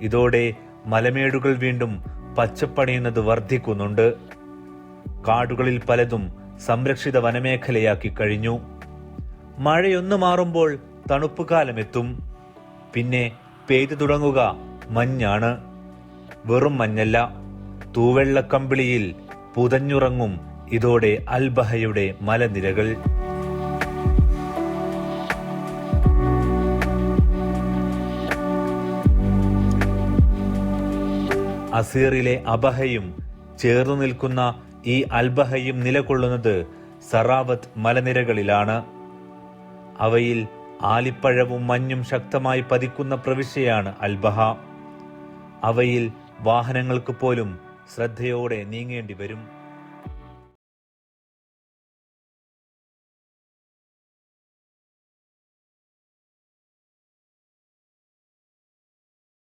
ഇതോടെ മലമേടുകൾ വീണ്ടും പച്ചപ്പണിയുന്നത് വർദ്ധിക്കുന്നുണ്ട്. കാടുകളിൽ പലതും സംരക്ഷിത വനമേഖലയാക്കി കഴിഞ്ഞു. മഴയൊന്നു മാറുമ്പോൾ തണുപ്പ് കാലമെത്തും പിന്നെ പെയ്തു തുടങ്ങുക മഞ്ഞാണ്. വെറും മഞ്ഞല്ല. തൂവെള്ളക്കമ്പിളിയിൽ പുതഞ്ഞുറങ്ങും ഇതോടെ അൽബഹയുടെ മലനിരകൾ. അസീറിലെ അബഹയും ചേർന്നു നിൽക്കുന്ന ഈ അൽബഹയും നിലകൊള്ളുന്നത് സറാവത്ത് മലനിരകളിലാണ്. അവയിൽ ആലിപ്പഴവും മഞ്ഞും ശക്തമായി പതിക്കുന്ന പ്രവിശ്യയാണ് അൽബഹ. അവയിൽ വാഹനങ്ങൾക്ക് പോലും ശ്രദ്ധയോടെ നീങ്ങേണ്ടി വരും.